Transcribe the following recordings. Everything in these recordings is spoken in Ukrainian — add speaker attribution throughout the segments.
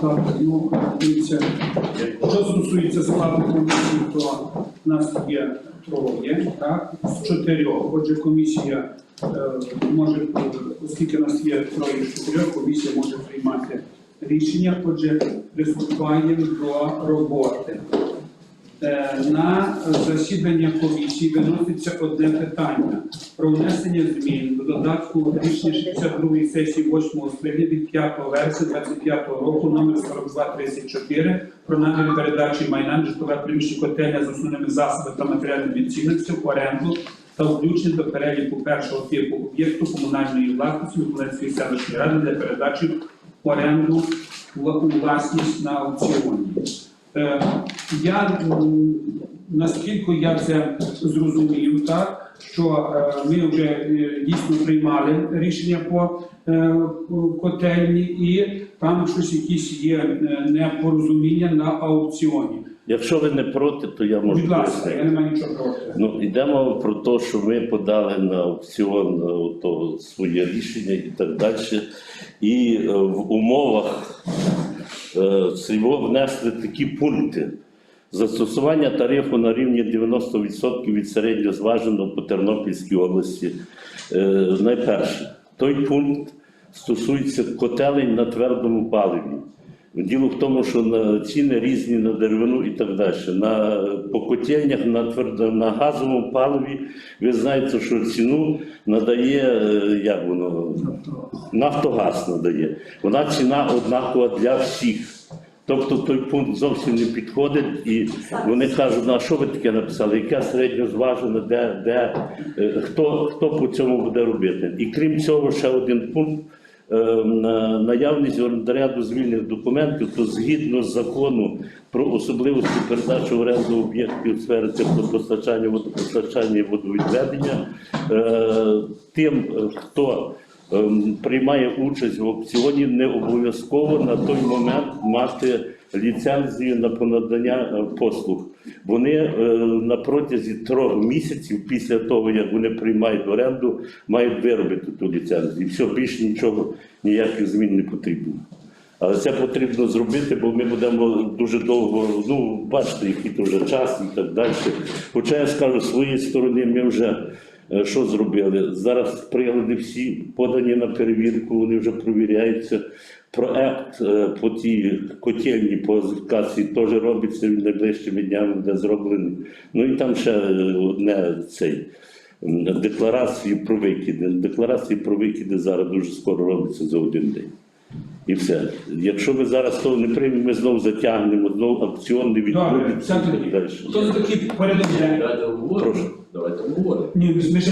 Speaker 1: Так, ну, що стосується складу комісії, то нас є троє, так, з чотирьох. Отже, комісія е, може, оскільки нас є троє з чотирьох, комісія може приймати рішення. Отже, приступаємо до роботи. Е, На засідання комісії виноситься одне питання про внесення змін до додатку рішення 62 сесії 8 скликання від 5 вересня 25 року номер 4234 про намір передачі майна на житлове приміщення котельня з основними засобами та матеріальними цінності в оренду та включення до переліку першого типу об'єкту комунальної власності Миколаївської селищної ради для передачі в оренду власність на аукціоні. Е, Я наскільки я це зрозумів, так що е, ми вже е, дійсно приймали рішення по котельні, і там щось якісь є непорозуміння на аукціоні.
Speaker 2: Якщо ви не проти, то я можу
Speaker 1: Будь ласка, я не маю нічого проти.
Speaker 2: Ну, йдемо про те, що ми подали на аукціон то своє рішення і так далі. І в умовах е, цього внесли такі пункти. Застосування тарифу на рівні 90% від середньозваженого по Тернопільській області. Е, Найперше, той пункт стосується котелень на твердому паливі. Діло в тому, що ціни різні на деревину і так далі. На по котельнях на твердо на газовому паливі ви знаєте, що ціну надає е, як воно Нафтогаз надає. Вона ціна однакова для всіх. Тобто той пункт зовсім не підходить, і вони кажуть, ну а що ви таке написали? Яке середньозважене, де, де е, хто, хто по цьому буде робити? І крім цього, ще один пункт. Е, на наявність ряду звільнених документів, то згідно з закону про особливості передачі в оренду об'єктів сфери теплопостачання, водопостачання і водовідведення, е, тим, е, хто ем, приймає участь в аукціоні, не обов'язково на той момент мати ліцензію на понадання е, послуг. Вони е, на протязі трьох місяців після того, як вони приймають оренду, мають виробити ту ліцензію. І все, більше нічого, ніяких змін не потрібно. Але це потрібно зробити, бо ми будемо дуже довго, ну, бачите, який то вже час і так далі. Хоча я скажу, з своєї сторони, ми вже що зробили? Зараз прилади всі подані на перевірку, вони вже провіряються. Проект е, по тій котельні по касі теж робиться найближчими днями, де зроблений. Ну і там ще е, одне цей. м, Декларації про викиди. Декларації про викиди зараз дуже скоро робляться за один день. І все. Якщо ми зараз того не приймемо, ми знову затягнемо, знову аукціон не
Speaker 1: Добре,
Speaker 2: відбудеться і так
Speaker 1: тоді.
Speaker 2: далі.
Speaker 1: Хто за такий порядок денний?
Speaker 3: Давайте обговоримо.
Speaker 2: Прошу.
Speaker 3: Давайте обговоримо.
Speaker 1: Ні, ми ще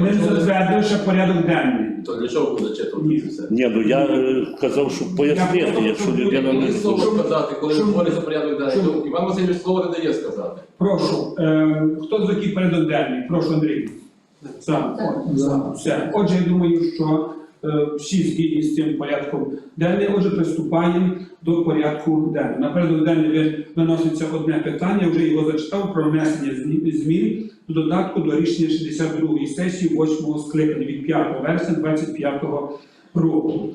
Speaker 1: ми, затвердили ще порядок денний.
Speaker 3: То для чого буде
Speaker 1: Ні.
Speaker 3: читувати це все?
Speaker 2: Ні, ну я е, казав, щоб пояснити, якщо людина не
Speaker 3: Коли слово
Speaker 1: Що-
Speaker 3: сказати, коли
Speaker 1: що-
Speaker 3: говориться порядок денний,
Speaker 1: що-
Speaker 3: то Іван Васильович слово не дає сказати.
Speaker 1: Прошу, е, хто за який порядок денний? Прошу, Андрій. Сам. Все. Отже, я думаю, що всі згідні з цим порядком денним. Отже, приступаємо до порядку денного. На порядок денний виноситься одне питання, вже його зачитав про внесення змін до додатку до рішення 62-ї сесії 8 скликання від 5 вересня 25 року.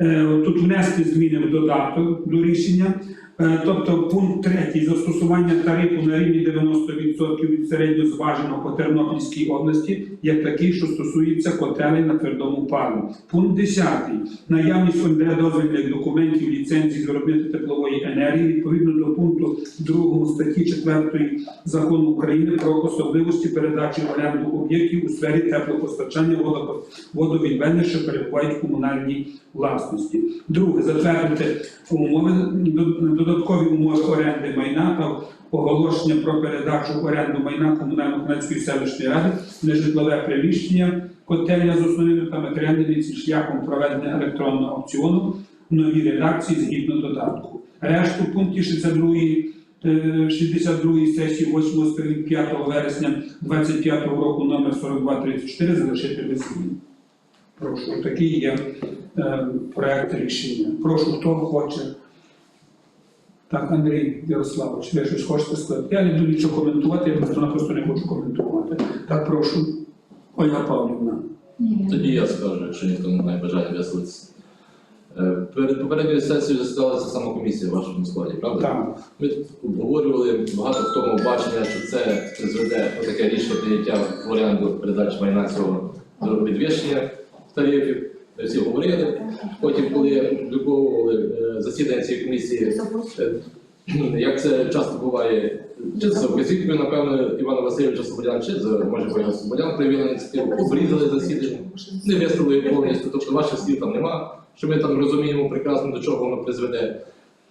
Speaker 1: Е, Тут внести зміни в додаток до рішення. Е, Тобто пункт 3 застосування тарифу на рівні 90% від середньозваженого по Тернопільській області, як такий, що стосується котелей на твердому паливі. Пункт 10. Наявність ОНД дозвільних документів ліцензії з виробництва теплової енергії відповідно до пункту 2 статті 4 Закону України про особливості передачі оренду об'єктів у сфері теплопостачання водовідведення, що перебувають в комунальній власності. Друге, затвердити умови, до- додаткові умови оренди майна та оголошення про передачу оренду майна комунально-комунальської селищної ради на житлове приміщення, котельня з основними та матеріальними шляхом проведення електронного аукціону в новій редакції згідно додатку. Решту пунктів 62 е, 62 сесії 8 5 вересня 25 року номер 4234 залишити без змін. Прошу, такий є е, проект рішення. Прошу, хто хоче. Так, Андрій Ярославович, ви щось хочете сказати? Я не буду нічого коментувати, я просто-напросто не хочу коментувати. Так, прошу. Ольга Павлівна.
Speaker 3: Тоді я скажу, якщо ніхто не має бажання висловитися. Е, Перед попередньою сесією засідалася сама комісія в вашому складі, правда?
Speaker 1: Так.
Speaker 3: Ми обговорювали багато хто мав бачення, що це призведе таке рішення прийняття в оренду передачі майна цього підвищення тарифів. Всі говорили. Потім, коли обліковували е, засідання цієї комісії, е, як це часто буває, чи за вказівкою, напевно, Івана Васильовича Слободян, чи за може Івана Слободян проявили ініціативу, обрізали засідання, не виставили повністю, тобто ваших слів там нема, що ми там розуміємо прекрасно, до чого воно призведе.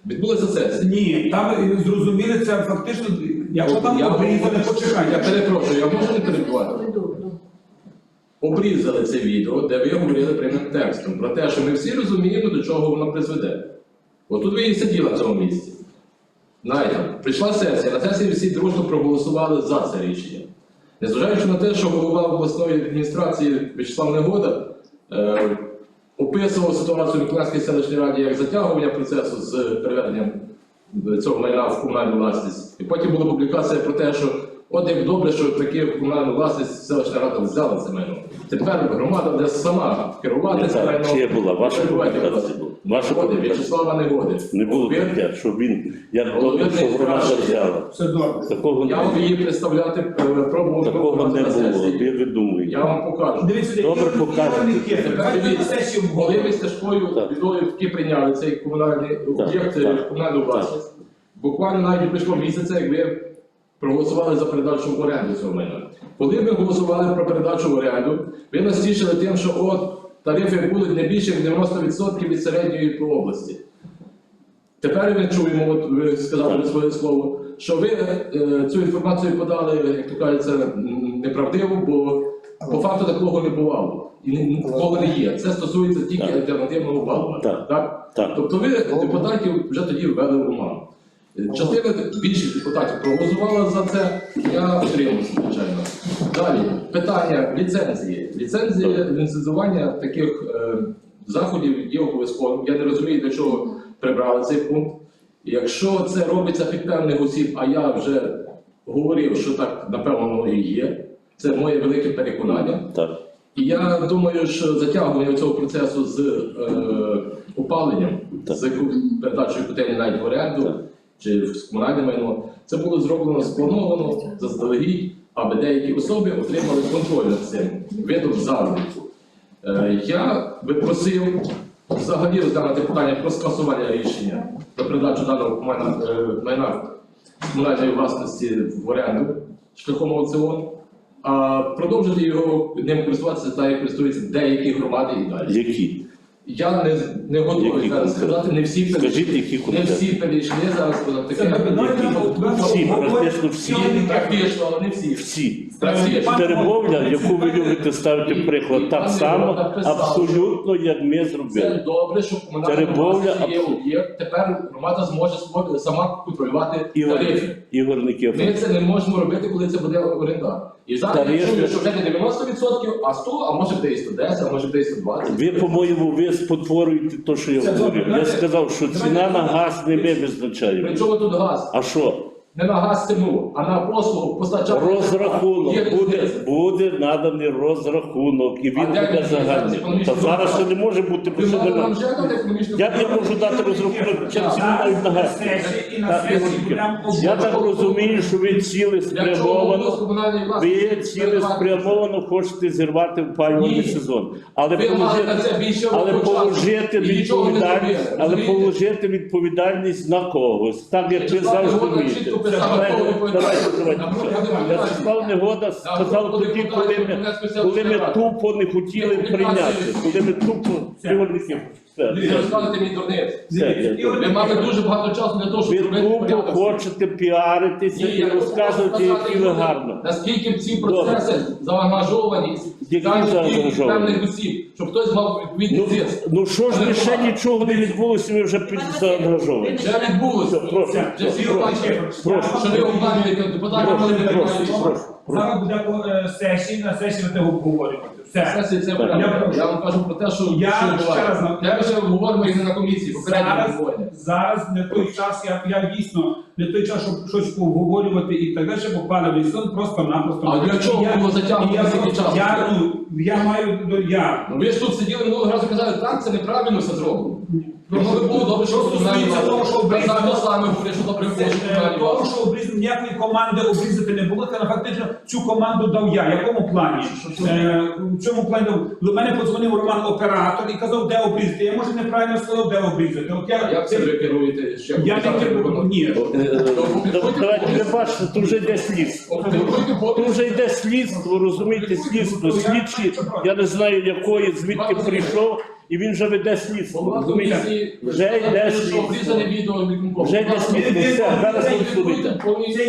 Speaker 3: Відбулася сесія.
Speaker 1: Ні, там зрозуміли це фактично, якщо там
Speaker 3: Я-
Speaker 1: обрізали, почекай.
Speaker 3: Я
Speaker 1: я-
Speaker 3: перепрошую, я можу не перебувати. Обрізали це відео, де ви говорили прямим текстом про те, що ми всі розуміємо, до чого воно призведе. Отут ви і сиділи в цьому місці. Знаєте, прийшла сесія, на сесії всі дружно проголосували за це рішення. Незважаючи на те, що голова обласної адміністрації Вячеслав Негода е, описував ситуацію в Миколаївській селищній раді як затягування процесу з переведенням цього майна в комунальну власність. І потім була публікація про те, що от як добре, що таки в комунальну власність селищна рада взяла це майно. Тепер громада буде сама керувати
Speaker 2: Не
Speaker 3: це майно.
Speaker 2: чия була? Ваша була. Ваша публікація.
Speaker 3: В'ячеслава Негоди.
Speaker 2: Не було
Speaker 3: Ви-
Speaker 2: таке, що він,
Speaker 3: Голови
Speaker 2: добре, що громада взяла.
Speaker 1: Все добре.
Speaker 2: Такого
Speaker 3: Я вам
Speaker 2: не
Speaker 3: її представляти е, пробував
Speaker 2: такого не
Speaker 3: на
Speaker 2: було.
Speaker 3: сесії.
Speaker 2: Я видумую.
Speaker 3: Я вам покажу.
Speaker 1: Дивіться,
Speaker 2: Добре,
Speaker 1: які-
Speaker 2: покажете.
Speaker 1: які вони хитрі.
Speaker 3: Тепер
Speaker 1: Давайте на
Speaker 3: дивіться, коли ми
Speaker 1: вговоримо.
Speaker 3: стежкою
Speaker 2: Так.
Speaker 3: відою таки прийняли цей комунальний об'єкт, е,
Speaker 2: так.
Speaker 3: комунальну власність, буквально навіть не пройшло місяця, як ви проголосували за передачу в оренду цього майна. Коли ви голосували про передачу в оренду, ви нас тішили тим, що от тарифи будуть не більше як 90% від середньої по області. Тепер ми чуємо, от ви сказали своє слово, що ви е, цю інформацію подали, як то кажеться, неправдиво, бо по факту такого не бувало. І такого не є. Це стосується тільки
Speaker 2: Так.
Speaker 3: альтернативного опалення.
Speaker 2: Так.
Speaker 3: Так?
Speaker 2: Так.
Speaker 3: Тобто ви депутатів вже тоді ввели в оману. Частина більшість депутатів проголосувала за це, я утримався, звичайно. Далі питання ліцензії. Ліцензія ліцензування таких е, заходів є обов'язковим. Я не розумію, для чого прибрали цей пункт. Якщо це робиться під певних осіб, а я вже говорив, що так напевно воно і є. Це моє велике переконання.
Speaker 2: Так.
Speaker 3: І я думаю, що затягування цього процесу з е, опаленням,
Speaker 2: Так.
Speaker 3: з передачею котельні навіть в оренду
Speaker 2: Так.
Speaker 3: Чи в комунальне майно, це було зроблено сплановано заздалегідь, аби деякі особи отримали контроль над цим видом заробітку. Е, я би просив взагалі розглянути питання про скасування рішення про передачу даного майна, е, майна комунальної власності в оренду шляхом аукціону, а продовжити його ним користуватися так, як користуються деякі громади і далі.
Speaker 2: Які?
Speaker 3: Я не, не готовий
Speaker 2: Які
Speaker 3: зараз
Speaker 2: конкретно?
Speaker 3: сказати, не всі перейшли.
Speaker 2: Скажіть, які
Speaker 3: не
Speaker 2: конкретно?
Speaker 3: всі перейшли зараз сказати таке.
Speaker 2: Всі, практично всі.
Speaker 3: Всі практично, але не всі.
Speaker 2: Всі.
Speaker 3: Практично.
Speaker 2: Теребовля, яку ви любите ставити приклад, так само, абсолютно, як ми
Speaker 3: Це
Speaker 2: зробили.
Speaker 3: добре, що комунальна
Speaker 2: Теребовля,
Speaker 3: власність є
Speaker 2: абсолютно.
Speaker 3: об'єкт. Тепер громада зможе смо- сама контролювати
Speaker 2: Ігор,
Speaker 3: тарифи.
Speaker 2: Ігор
Speaker 3: Ми це не можемо робити, коли це буде орендар. І зараз я
Speaker 2: Тарифи-
Speaker 3: чую, що вже не 90%, а 100, а може буде і 110, а може буде і 120.
Speaker 2: ви, по-моєму, ви спотворюєте те, що я говорив. Я сказав, що ціна на газ не ми
Speaker 3: При чому тут газ?
Speaker 2: А що?
Speaker 3: Не на газ ціну, а на послугу постачання. Є
Speaker 2: Розрахунок буде, буде наданий розрахунок, і він
Speaker 3: А
Speaker 2: буде загальний. Та зараз ще не може бути, бо
Speaker 3: Ви
Speaker 2: ще немає. Як я можу дати розрахунок чим ціну навіть на газ? Я так розумію, що ви цілеспрямовано, ви цілеспрямовано хочете зірвати опалювальний сезон. Але положити, але положити відповідальність, але положити відповідальність на когось, так як ви завжди вмієте.
Speaker 3: Писав,
Speaker 2: Давайте, давайте,
Speaker 3: Я протягом
Speaker 2: Негода сказав тоді, коли ми, коли ми тупо не хотіли прийняти, коли ми тупо Ігор Никифорович, все.
Speaker 3: Не розказуйте мені дурниць.
Speaker 2: Все,
Speaker 3: Ви мали дуже багато часу для того, щоб
Speaker 2: Ви
Speaker 3: зробити
Speaker 2: тупо
Speaker 3: порядок.
Speaker 2: хочете піаритися
Speaker 3: Ні,
Speaker 2: і
Speaker 3: я
Speaker 2: розказувати,
Speaker 3: сказати,
Speaker 2: які ви гарно.
Speaker 3: Наскільки ці процеси заангажовані,
Speaker 2: Які
Speaker 3: зайняті
Speaker 2: заангажовані?
Speaker 3: певних осіб, щоб хтось мав відповідний
Speaker 2: Ну,
Speaker 3: зиск.
Speaker 2: ну що ж ви ще нічого не відбулося, ви вже під заангажовані.
Speaker 3: Вже відбулося.
Speaker 2: Прошу,
Speaker 3: Вже всі
Speaker 1: прошу,
Speaker 3: що ви обманюєте депутатів, не
Speaker 2: Прошу,
Speaker 3: приймають
Speaker 2: прошу,
Speaker 1: Зараз буде е, сесії, на сесії ми того обговорювати. Все.
Speaker 3: Сесії це порядок. Я вам кажу про те, що
Speaker 1: Я
Speaker 3: що
Speaker 1: ще
Speaker 3: буває.
Speaker 1: раз на-
Speaker 3: Я вже говоримо і не на комісії, попередньо
Speaker 1: Зараз, зараз не той час, я, я дійсно не той час, щоб щось обговорювати і так далі, бо пане сон просто-напросто.
Speaker 3: А для чого
Speaker 1: я-
Speaker 3: було затягнути
Speaker 1: я
Speaker 3: стільки часу?
Speaker 1: Я, ну, я маю, ну, я,
Speaker 3: Ну ви ж тут сиділи минулого разу казали, так, це неправильно все зроблено. Ну, було добре, що
Speaker 1: стосується того, що обрізано-
Speaker 3: само говорять, що добре було, що
Speaker 1: Е,
Speaker 3: правильно.
Speaker 1: Що обріз... ніякої команди обрізати не було, це фактично цю команду дав я. Якому плані? Е, в цьому плані до мене подзвонив Роман оператор і казав, де обрізати. Я може неправильно сказав, де обрізати. От
Speaker 3: А
Speaker 1: я,
Speaker 3: як це ви керуєте ще?
Speaker 1: я не керую. Ні.
Speaker 2: Е, Давайте ви бачите, то вже йде слідство. То вже йде слідство, розумієте, слідство, слідчі, я не знаю якої, звідки прийшов, і він вже веде слідство. Розумієте? Вже йде слідство. Вже йде слідство. Все, зараз слідкуйте.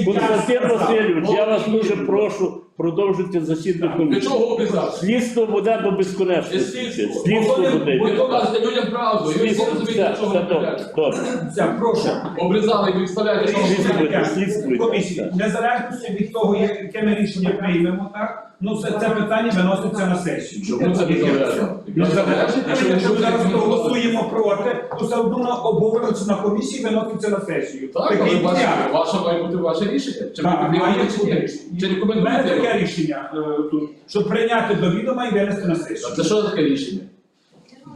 Speaker 2: Константин Васильович, я вас дуже прошу, продовжуйте засідання
Speaker 3: Для
Speaker 2: комісії.
Speaker 3: чого обрізати?
Speaker 2: Слідство буде до безконечності.
Speaker 3: слідство.
Speaker 2: Буде.
Speaker 3: Ви показуєте людям правду, і ви
Speaker 2: Слідство,
Speaker 3: розумієте,
Speaker 2: все,
Speaker 3: чого
Speaker 2: все добре,
Speaker 3: обрізаєте.
Speaker 2: добре.
Speaker 1: Все, прошу.
Speaker 3: Обрізали і ви вставляєте, що
Speaker 2: Слідство йде, слідство йде.
Speaker 1: Комісії, незалежно від того, яке ми рішення приймемо, так? Ну, це, це питання виноситься на сесію.
Speaker 3: Чому це незалежно?
Speaker 1: Незалежно.
Speaker 3: Якщо ви
Speaker 1: Якщо ми зараз проголосуємо проти, то все одно обговорюється на комісії, виноситься на сесію.
Speaker 3: Так,
Speaker 1: Такий
Speaker 3: але ваше,
Speaker 1: порядок.
Speaker 3: ваше має бути ваше рішення. Чи ви
Speaker 1: має
Speaker 3: підтримуєте, чи ні?
Speaker 1: бути.
Speaker 3: Чи
Speaker 1: У мене
Speaker 3: рекомендуєте?
Speaker 1: таке
Speaker 3: його?
Speaker 1: рішення е, тут, щоб прийняти до відома і винести на
Speaker 3: А
Speaker 1: сесію.
Speaker 3: Це що таке рішення?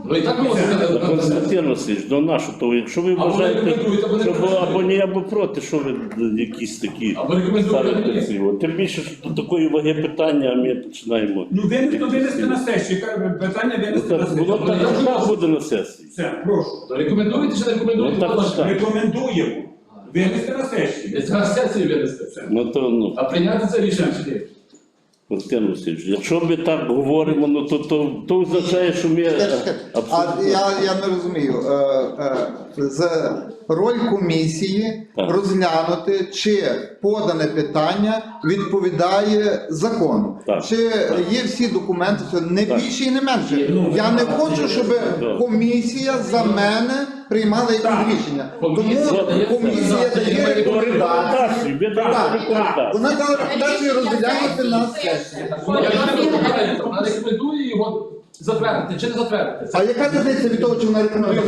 Speaker 3: Ну і так було.
Speaker 2: Константин Васильович, до нашого, то якщо ви
Speaker 3: Або
Speaker 2: вважаєте,
Speaker 3: рекомендуєте, або не
Speaker 2: що або, або ні, або проти, що ви е, якісь такі
Speaker 3: Або рекомендуєте, або ні.
Speaker 2: ставите ці. от. Тим більше, що до такої ваги питання, а ми починаємо.
Speaker 1: Ну, винести, то винести на сесію. Питання
Speaker 2: Ну,
Speaker 1: винести на
Speaker 2: так,
Speaker 1: сесію.
Speaker 2: Воно так, так буде на сесії.
Speaker 1: Все, прошу.
Speaker 3: Рекомендуєте чи не рекомендуєте?
Speaker 2: Ну, так,
Speaker 3: Будь ласка.
Speaker 1: Рекомендуємо винести на сесію.
Speaker 3: На сесію винести.
Speaker 2: Ну то ну,
Speaker 3: А прийняти це рішення чи ні?
Speaker 2: Константин Васильович, якщо ми так говоримо, ну то, то, то означає, що ми
Speaker 4: А
Speaker 2: абсолютно.
Speaker 4: я, я не розумію. Е, е, з роль комісії
Speaker 2: Так.
Speaker 4: розглянути, чи подане питання відповідає закону.
Speaker 2: Так.
Speaker 4: Чи є всі документи, це не
Speaker 2: Так.
Speaker 4: більше і не менше.
Speaker 1: Ну,
Speaker 4: Я не хочу, щоб комісія за мене приймала якесь
Speaker 1: Так.
Speaker 4: рішення. Тому
Speaker 3: Комісія дає рекомендації.
Speaker 4: Так. Вона дала рекомендацію розглянути на сесії.
Speaker 3: Вона рекомендує його затвердити чи не затвердити.
Speaker 4: А яка різниця від того, чи вона рекомендує?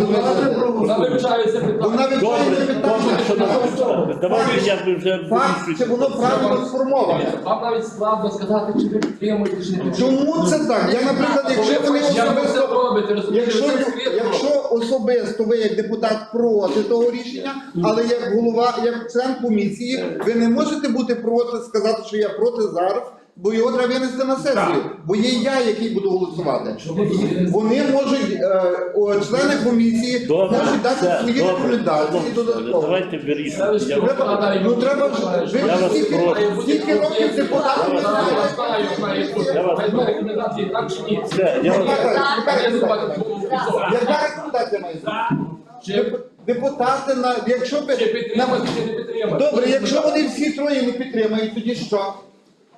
Speaker 3: Вона вивчає це
Speaker 4: Вона
Speaker 3: питання.
Speaker 2: Добре, добре, що
Speaker 4: питання.
Speaker 2: Давайте я вже
Speaker 4: Факт, чи воно правильно сформоване.
Speaker 3: Вам навіть складно сказати, чи ви підтримуєте, чи не підтримуєте.
Speaker 4: Чому це так? Я, наприклад, якщо вони
Speaker 3: ви це
Speaker 4: особисто, якщо, особисто ви як депутат проти того рішення, але як голова, як член комісії, ви не можете бути проти, сказати, що я проти зараз. Бо його треба винести на сесію, бо є я, який буду голосувати.
Speaker 3: Не-
Speaker 4: Вони можуть, е, о, члени комісії
Speaker 2: Добре,
Speaker 4: можуть дати
Speaker 2: все,
Speaker 4: свої
Speaker 2: добре,
Speaker 4: рекомендації додатково.
Speaker 2: Давайте вирішуємо. Я
Speaker 3: Треба,
Speaker 4: ну треба ж, ви
Speaker 2: Я вас
Speaker 4: скільки,
Speaker 2: прошу.
Speaker 4: скільки років
Speaker 3: Я знаю,
Speaker 4: знаєте?
Speaker 3: я знаю, має.
Speaker 2: Я вас
Speaker 3: рекомендації так чи ні.
Speaker 2: Все, я вас
Speaker 3: Я не знаю, було високо.
Speaker 4: Яка рекомендація має бути?
Speaker 3: Чи
Speaker 4: Депутати на якщо би
Speaker 3: чи підтримати, чи не підтримати.
Speaker 4: добре, якщо вони всі троє не підтримають, тоді що?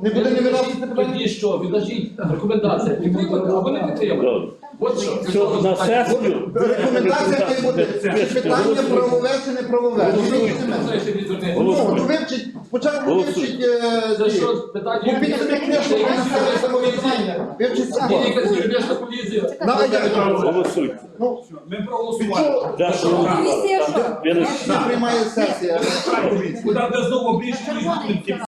Speaker 4: Не буде не виносити питання?
Speaker 3: Тоді що, відложіть рекомендація, підтримати або не підтримати. От що.
Speaker 2: Що на сесію?
Speaker 4: Рекомендація бути чи питання правове чи не правове. Ну. Ну, ну, вивчіть, спочатку е,
Speaker 3: Це що, питання?
Speaker 4: Купіть собі книжку про місцеве самоврядування. Вивчіть саме.
Speaker 3: Ні, якась юридична колізія.
Speaker 4: Ну, а?
Speaker 2: Голосуйте.
Speaker 4: Ну,
Speaker 1: Ми проголосували.
Speaker 2: Да, що
Speaker 5: Комісія що?
Speaker 2: не-
Speaker 4: приймає сесія.
Speaker 1: Куди де знову обріжені